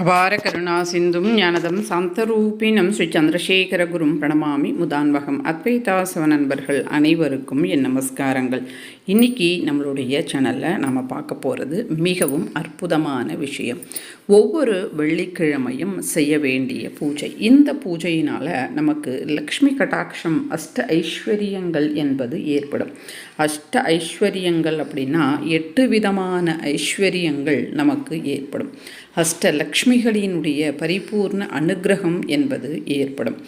அபார கருணா சிந்தும் ஞானதம் சந்தரூபினம் ஸ்ரீ சந்திரசேகர குரும் பிரணமாமி முதான்வகம் அத்வைதாசவ நண்பர்கள் அனைவருக்கும் என் நமஸ்காரங்கள். இன்னைக்கு நம்மளுடைய சேனலில் நாம் பார்க்க போகிறது மிகவும் அற்புதமான விஷயம். ஒவ்வொரு வெள்ளிக்கிழமையும் செய்ய வேண்டிய பூஜை. இந்த பூஜையினால் நமக்கு லக்ஷ்மி கட்டாட்சம் அஷ்ட ஐஸ்வர்யங்கள் என்பது ஏற்படும். அஷ்ட ஐஸ்வர்யங்கள் அப்படின்னா எட்டு விதமான ஐஸ்வர்யங்கள் நமக்கு ஏற்படும். அஷ்ட லக்ஷ்மிகளினுடைய பரிபூர்ண அனுகிரகம் என்பது ஏற்படும்.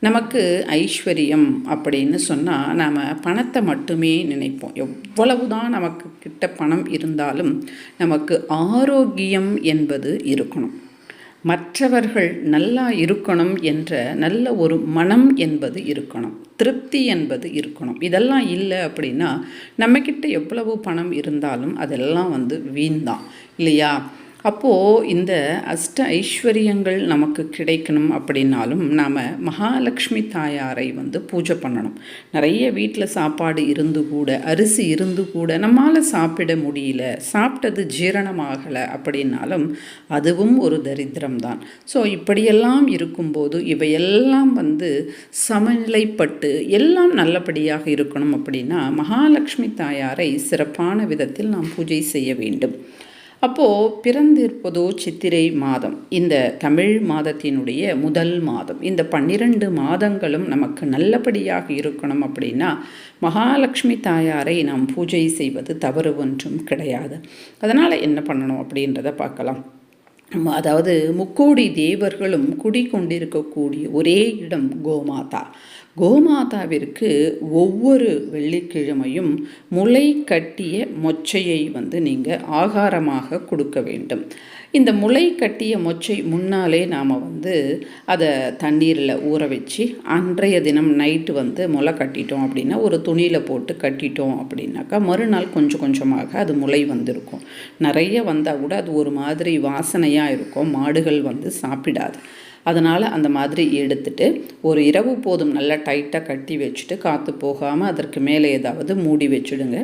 நமக்கு ஐஸ்வர்யம் அப்படின்னு சொன்னால் நாம் பணத்தை மட்டுமே நினைப்போம். எவ்வளவு தான் நமக்கு கிட்ட பணம் இருந்தாலும் நமக்கு ஆரோக்கியம் என்பது இருக்கணும். மற்றவர்கள் நல்லா இருக்கணும் என்ற நல்ல ஒரு மனம் என்பது இருக்கணும். திருப்தி என்பது இருக்கணும். இதெல்லாம் இல்லை அப்படின்னா நம்மக்கிட்ட எவ்வளவு பணம் இருந்தாலும் அதெல்லாம் வந்து வீண் தான். இல்லையா? அப்போது இந்த அஷ்ட ஐஸ்வர்யங்கள் நமக்கு கிடைக்கணும் அப்படின்னாலும் நாம் மகாலட்சுமி தாயாரை வந்து பூஜை பண்ணணும். நிறைய வீட்டில் சாப்பாடு இருந்து கூட அரிசி இருந்து கூட நம்மால் சாப்பிட முடியல சாப்பிட்டது ஜீரணமாகலை அப்படின்னாலும் அதுவும் ஒரு தரித்திரம் தான் ஸோ இப்படியெல்லாம் இருக்கும்போது இவையெல்லாம் வந்து சமநிலைப்பட்டு எல்லாம் நல்லபடியாக இருக்கணும் அப்படின்னா மகாலட்சுமி தாயாரை சிறப்பான விதத்தில் நாம் பூஜை செய்ய வேண்டும். அப்போது பிறந்திருப்பதோ சித்திரை மாதம் இந்த தமிழ் மாதத்தினுடைய முதல் மாதம் இந்த பன்னிரண்டு மாதங்களும் நமக்கு நல்லபடியாக இருக்கணும் அப்படின்னா மகாலட்சுமி தாயாரை நாம் பூஜை செய்வது தவறு ஒன்றும் கிடையாது. அதனால் என்ன பண்ணணும் அப்படின்றத பார்க்கலாம். அதாவது முக்கோடி தேவர்களும் குடி கொண்டிருக்கக்கூடிய ஒரே இடம் கோமாதா. கோமாதாவிற்கு ஒவ்வொரு வெள்ளிக்கிழமையும் முளை கட்டிய மொச்சையை வந்து நீங்கள் ஆகாரமாக கொடுக்க வேண்டும். இந்த முளை கட்டிய மொச்சை முன்னாலே நாம் வந்து அதை தண்ணீரில் ஊற வச்சு அன்றைய தினம் நைட்டு வந்து முளை கட்டிட்டோம் அப்படின்னா ஒரு துணியில் போட்டு கட்டிட்டோம் அப்படின்னாக்கா மறுநாள் கொஞ்சம் கொஞ்சமாக அது முளை வந்திருக்கும். நிறைய வந்தால் கூட அது ஒரு மாதிரி வாசனையாக இருக்கும். மாடுகள் வந்து சாப்பிடாது. அதனால் அந்த மாதிரி எடுத்துட்டு ஒரு இரவு போதும் நல்லா டைட்டாக கட்டி வச்சுட்டு காற்று போகாமல் அதற்கு மேலே ஏதாவது மூடி வச்சுடுங்க.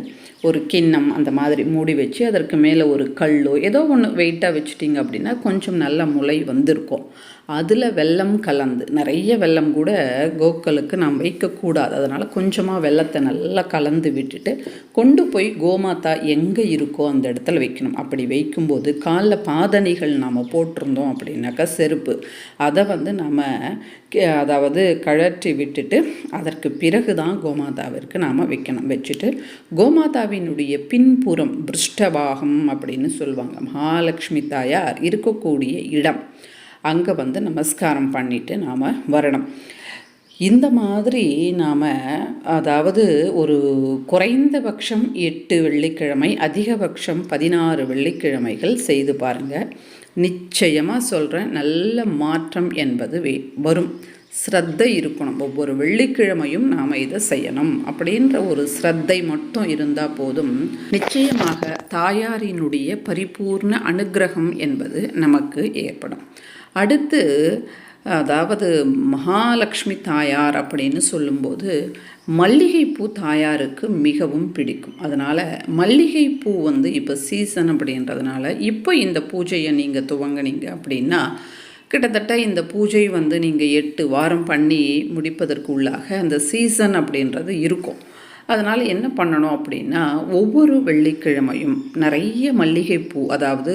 ஒரு கிண்ணம் அந்த மாதிரி மூடி வச்சு அதற்கு மேலே ஒரு கல்லோ ஏதோ ஒன்று வெயிட்டாக வச்சுட்டிங்க அப்படின்னா கொஞ்சம் நல்ல முளை வந்திருக்கும். அதில் வெல்லம் கலந்து நிறைய வெல்லம் கூட கோக்களுக்கு நாம் வைக்கக்கூடாது. அதனால் கொஞ்சமாக வெள்ளத்தை நல்லா கலந்து விட்டுட்டு கொண்டு போய் கோமாத்தா எங்கே இருக்கோ அந்த இடத்துல வைக்கணும். அப்படி வைக்கும்போது காலில் பாதணிகள் நாம் போட்டிருந்தோம் அப்படின்னாக்கா செருப்பு. அதை வந்து நம்ம அதாவது கழற்றி விட்டுட்டு அதற்கு பிறகு தான் கோமாதாவிற்கு நாம் வைக்கணும். வச்சுட்டு கோமாதாவினுடைய பின்புறம் பிருஷ்டபாகம் அப்படின்னு சொல்லுவாங்க. மகாலட்சுமி தாயார் இருக்கக்கூடிய இடம். அங்கே வந்து நமஸ்காரம் பண்ணிவிட்டு நாம் வரணும். இந்த மாதிரி நாம் அதாவது ஒரு குறைந்தபட்சம் எட்டு வெள்ளிக்கிழமை அதிகபட்சம் பதினாறு வெள்ளிக்கிழமைகள் செய்து பாருங்கள் நிச்சயமாக சொல்கிறேன் நல்ல மாற்றம் என்பது வே வரும். ஸ்ரத்தை இருக்கணும். ஒவ்வொரு வெள்ளிக்கிழமையும் நாம் இதை செய்யணும் அப்படின்ற ஒரு ஸ்ரத்தை மட்டும் இருந்தால் போதும். நிச்சயமாக தாயாரினுடைய பரிபூர்ண அனுகிரகம் என்பது நமக்கு ஏற்படும். அடுத்து அதாவது மகாலட்சுமி தாயார் அப்படின்னு சொல்லும்போது மல்லிகைப்பூ தாயாருக்கு மிகவும் பிடிக்கும். அதனால் மல்லிகைப்பூ வந்து இப்போ சீசன் அப்படின்றதுனால இப்போ இந்த பூஜையை நீங்கள் துவங்கினீங்க அப்படின்னா கிட்டத்தட்ட இந்த பூஜை வந்து நீங்கள் எட்டு வாரம் பண்ணி முடிப்பதற்கு உள்ளாக அந்த சீசன் அப்படின்றது இருக்கும். அதனால் என்ன பண்ணணும் அப்படின்னா ஒவ்வொரு வெள்ளிக்கிழமையும் நிறைய மல்லிகைப்பூ அதாவது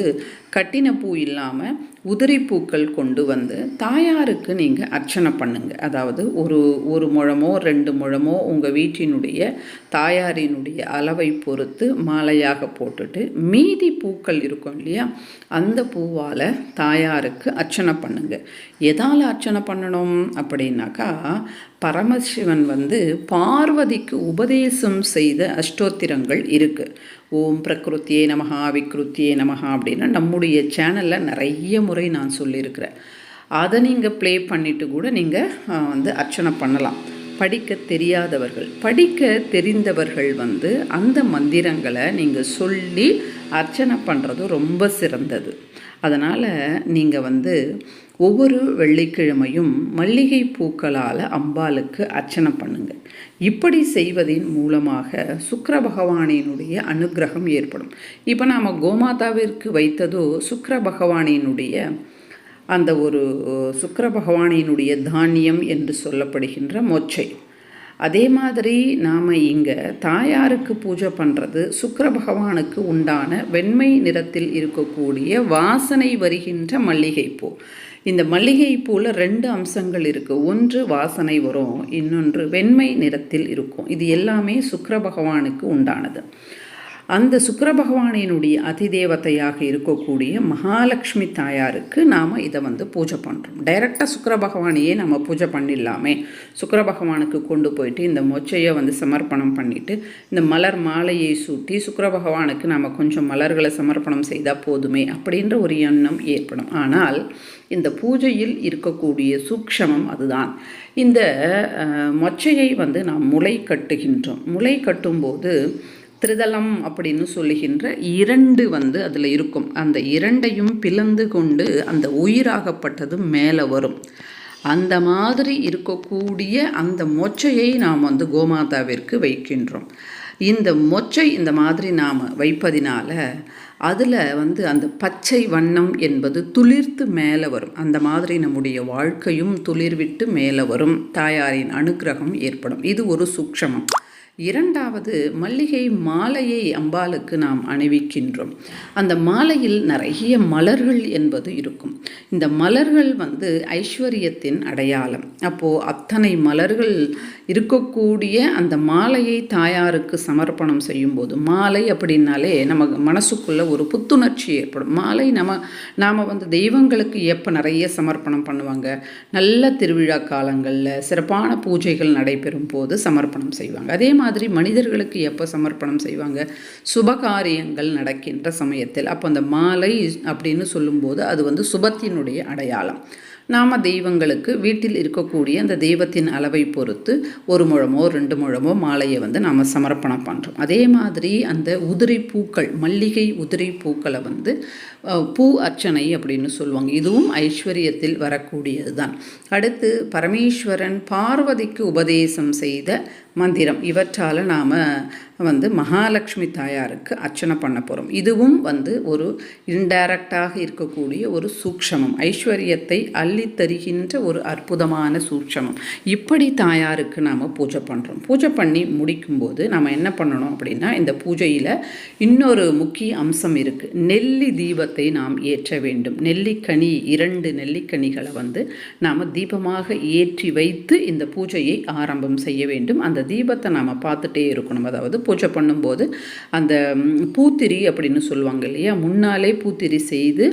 கட்டின பூ இல்லாமல் உதிரி பூக்கள் கொண்டு வந்து தாயாருக்கு நீங்கள் அர்ச்சனை பண்ணுங்க. அதாவது ஒரு ஒரு முழமோ ரெண்டு முழமோ உங்கள் வீட்டினுடைய தாயாரினுடைய அளவை பொறுத்து மாலையாக போட்டுட்டு மீதி பூக்கள் இருக்கும் இல்லையா? அந்த பூவால் தாயாருக்கு அர்ச்சனை பண்ணுங்க. எதால் அர்ச்சனை பண்ணணும் அப்படின்னாக்கா பரமசிவன் வந்து பார்வதிக்கு உபதேசம் செய்த அஷ்டோத்திரங்கள் இருக்குது ஓம் பிரகிருத்தியே நமஹா விக்ருத்தியே நமஹா அப்படின்னா நம்முடைய சேனலில் நிறைய முறை நான் சொல்லியிருக்கிறேன். அதை நீங்கள் ப்ளே பண்ணிவிட்டு கூட நீங்கள் வந்து அர்ச்சனை பண்ணலாம். படிக்க தெரியாதவர்கள் படிக்க தெரிந்தவர்கள் வந்து அந்த மந்திரங்களை நீங்கள் சொல்லி அர்ச்சனை பண்ணுறது ரொம்ப சிறந்தது. அதனால் நீங்கள் வந்து ஒவ்வொரு வெள்ளிக்கிழமையும் மல்லிகை பூக்களால் அம்பாளுக்கு அர்ச்சனை பண்ணுங்கள் இப்படி செய்வதின் மூலமாக சுக்கர பகவானினுடைய அனுகிரகம் ஏற்படும். இப்போ நாம் கோமாதாவிற்கு வைத்ததோ சுக்கர பகவானினுடைய அந்த ஒரு சுக்கர பகவானினுடைய தானியம் என்று சொல்லப்படுகின்ற மொச்சை. அதே மாதிரி நாம் இங்கே தாயாருக்கு பூஜை பண்ணுறது சுக்கர பகவானுக்கு உண்டான வெண்மை நிறத்தில் இருக்கக்கூடிய வாசனை வருகின்ற மல்லிகைப்பூ. இந்த மல்லிகைப்பூவில் ரெண்டு அம்சங்கள் இருக்குது ஒன்று வாசனை வரும் இன்னொன்று வெண்மை நிறத்தில் இருக்கும். இது எல்லாமே சுக்கர பகவானுக்கு உண்டானது. அந்த சுக்கர பகவானினுடைய அதிதேவத்தையாக இருக்கக்கூடிய மகாலட்சுமி தாயாருக்கு நாம் இதை வந்து பூஜை பண்ணுறோம் டைரெக்டாக சுக்கர பகவானையே நம்ம பூஜை பண்ணிடலாமே. சுக்கர பகவானுக்கு கொண்டு போயிட்டு இந்த மொச்சையை வந்து சமர்ப்பணம் பண்ணிவிட்டு இந்த மலர் மாலையை சூட்டி சுக்கர பகவானுக்கு நம்ம கொஞ்சம் மலர்களை சமர்ப்பணம் செய்தால் போதுமே அப்படின்ற ஒரு எண்ணம் ஏற்படும். ஆனால் இந்த பூஜையில் இருக்கக்கூடிய சூக்ஷமம் அதுதான். இந்த மொச்சையை வந்து நாம் முளை கட்டுகின்றோம். முளை கட்டும்போது திரிதலம் அப்படின்னு சொல்லுகின்ற இரண்டு வந்து அதில் இருக்கும். அந்த இரண்டையும் பிளந்து கொண்டு அந்த உயிராகப்பட்டது மேலே வரும். அந்த மாதிரி இருக்கக்கூடிய அந்த மொச்சையை நாம் வந்து கோமாதாவிற்கு வைக்கின்றோம். இந்த மொச்சை இந்த மாதிரி நாம் வைப்பதினால அதில் வந்து அந்த பச்சை வண்ணம் என்பது துளிர்த்து மேலே வரும். அந்த மாதிரி நம்முடைய வாழ்க்கையும் துளிர்விட்டு மேலே வரும். தாயாரின் அனுகிரகம் ஏற்படும். இது ஒரு சூக்ஷமம். இரண்டாவது மல்லிகை மாலையை அம்பாளுக்கு நாம் அணிவிக்கின்றோம். அந்த மாலையில் நிறைய மலர்கள் என்பது இருக்கும். இந்த மலர்கள் வந்து ஐஸ்வர்யத்தின் அடையாளம். அப்போது அத்தனை மலர்கள் இருக்கக்கூடிய அந்த மாலையை தாயாருக்கு சமர்ப்பணம் செய்யும்போது மாலை அப்படின்னாலே நமக்கு மனசுக்குள்ளே ஒரு புத்துணர்ச்சி ஏற்படும். மாலை நம்ம நாம் வந்து தெய்வங்களுக்கு எப்போ நிறைய சமர்ப்பணம் பண்ணுவாங்க. நல்ல திருவிழா காலங்களில் சிறப்பான பூஜைகள் நடைபெறும் போது சமர்ப்பணம் செய்வாங்க. அதே மாதிரி மாதிரி மனிதர்களுக்கு எப்போ சமர்ப்பணம் செய்வாங்க? சுபகாரியங்கள் நடக்கின்ற சமயத்தில். அப்போ அந்த மாலை அப்படின்னு சொல்லும்போது அது வந்து சுபத்தினுடைய அடையாளம். நாம் தெய்வங்களுக்கு வீட்டில் இருக்கக்கூடிய அந்த தெய்வத்தின் அளவை பொறுத்து ஒரு முழமோ ரெண்டு முழமோ மாலையை வந்து நாம் சமர்ப்பணம் பண்ணுறோம் அதே மாதிரி அந்த உதிரி பூக்கள் மல்லிகை உதிரி பூக்களை வந்து பூ அர்ச்சனை அப்படின்னு சொல்லுவாங்க. இதுவும் ஐஸ்வர்யத்தில் வரக்கூடியது தான் அடுத்து பரமேஸ்வரன் பார்வதிக்கு உபதேசம் செய்த மந்திரம். இவற்றால் நாம் வந்து மகாலட்சுமி தாயாருக்கு அர்ச்சனை பண்ண போகிறோம் இதுவும் வந்து ஒரு இன்டைரக்டாக இருக்கக்கூடிய ஒரு சூக்ஷமம். ஐஸ்வர்யத்தை அள்ளி தருகின்ற ஒரு அற்புதமான சூக்ஷமம். இப்படி தாயாருக்கு நாம் பூஜை பண்ணுறோம் பூஜை பண்ணி முடிக்கும்போது நம்ம என்ன பண்ணணும் அப்படின்னா இந்த பூஜையில் இன்னொரு முக்கிய அம்சம் இருக்குது நெல்லி தீபத்தை நாம் ஏற்ற வேண்டும். நெல்லிக்கனி இரண்டு நெல்லிக்கனிகளை வந்து நாம் தீபமாக ஏற்றி வைத்து இந்த பூஜையை ஆரம்பம் செய்ய வேண்டும். அந்த அந்த தீபத்தை நாம் பார்த்துட்டே இருக்கணும். அதாவது பூஜை பண்ணும்போது அந்த பூத்திரி அப்படின்னு சொல்லுவாங்க இல்லையா? முன்னாலே பூத்திரி செய்து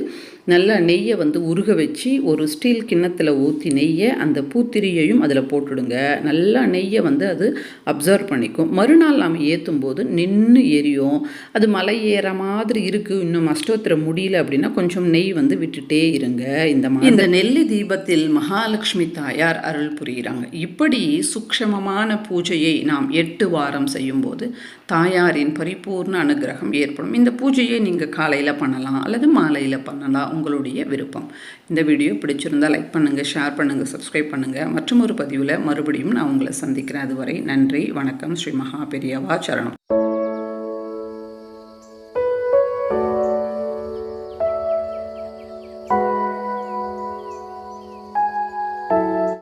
நல்லா நெய்யை வந்து உருக வச்சு ஒரு ஸ்டீல் கிண்ணத்தில் ஊற்றி நெய்யை அந்த பூத்திரியையும் அதில் போட்டுடுங்க. நல்லா நெய்யை வந்து அது அப்சர்வ் பண்ணிக்கும். மறுநாள் நாம் ஏற்றும் போது நின்று எரியும். அது மலை ஏற மாதிரி இருக்குது இன்னும் அஷ்டோத்திர முடியல அப்படின்னா கொஞ்சம் நெய் வந்து விட்டுட்டே இருங்க. இந்த மாதிரி. இந்த நெல்லி தீபத்தில் மகாலட்சுமி தாயார் அருள் புரிகிறாங்க. இப்படி சுக்ஷமமான பூஜையை நாம் எட்டு வாரம் செய்யும்போது தாயாரின் பரிபூர்ண அனுகிரகம் ஏற்படும். இந்த பூஜையை நீங்கள் காலையில் பண்ணலாம் அல்லது மாலையில் பண்ணலாம். உங்களுடைய விருப்பம். இந்த வீடியோ பிடிச்சிருந்தால் லைக் பண்ணுங்கள் ஷேர் பண்ணுங்கள் சப்ஸ்கிரைப் பண்ணுங்கள் மற்றும் ஒரு பதிவில் மறுபடியும் நான் உங்களை சந்திக்கிறேன். அதுவரை நன்றி வணக்கம். ஸ்ரீ மகா பெரியவா சரணம்.